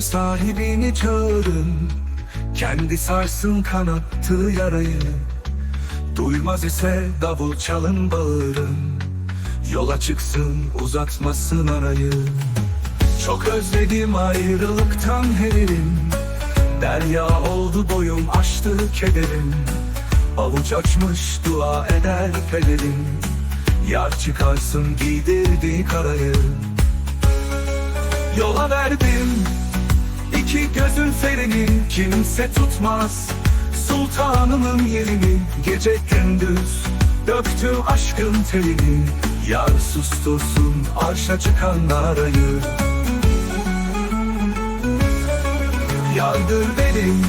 sahibini çağırın. Kendi sarsın kanattığı yarayı. Duymaz ise davul çalın bağırın. Yola çıksın uzatmasın arayı. Çok özledim ayrılıktan herim Derya oldu boyum aştı kederim. Avuç açmış dua eder pelerin. Yar çıkarsın giydirdi karayı. Yola verdim iki gözün ferini Kimse tutmaz. Sultanımın yerini Gece gündüz Döktü aşkın telini. Yar sustursun arşa çıkan narayı Yardır benim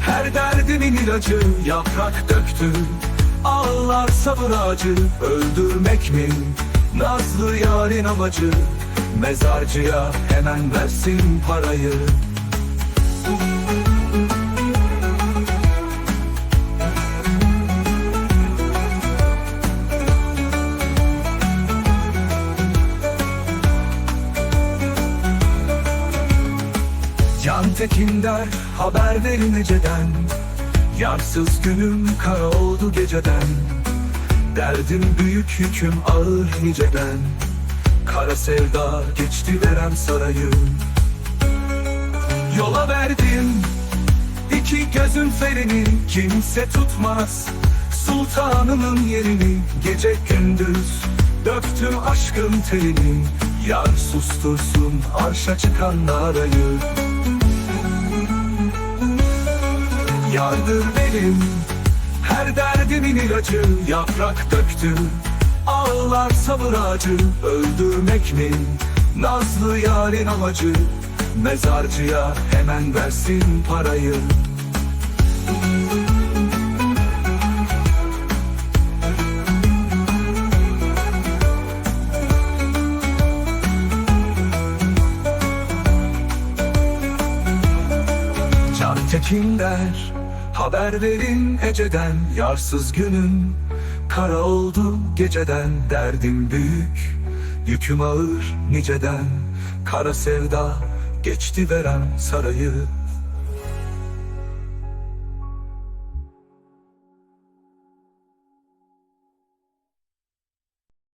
her derdimin ilacı. Yaprak döktü Ağlar sabır ağacı. Öldürmek mi? Nazlı yarın amacı. Mezarcıya hemen versin parayı Can Tekin der haber verin eceden Yarsız günüm kara oldu geceden. Derdim büyük yüküm ağır niceden. Kara sevda geçti verem sarayı Yola verdim. İki gözün ferini Kimse tutmaz. Sultanımın yerini Gece gündüz. Döktüm aşkın telini Yar sustursun arşa çıkan narayı Yardır benim her derdimin ilacı Yaprak döktü. Ağlar sabır ağacı Öldürmek mi? Nazlı yarın amacı Mezarcıya hemen versin parayı. Can Tekin der Haber verin eceden Yarsız günüm Kara oldu geceden Derdim büyük Yüküm ağır niceden Kara sevda Geçti veren sarayı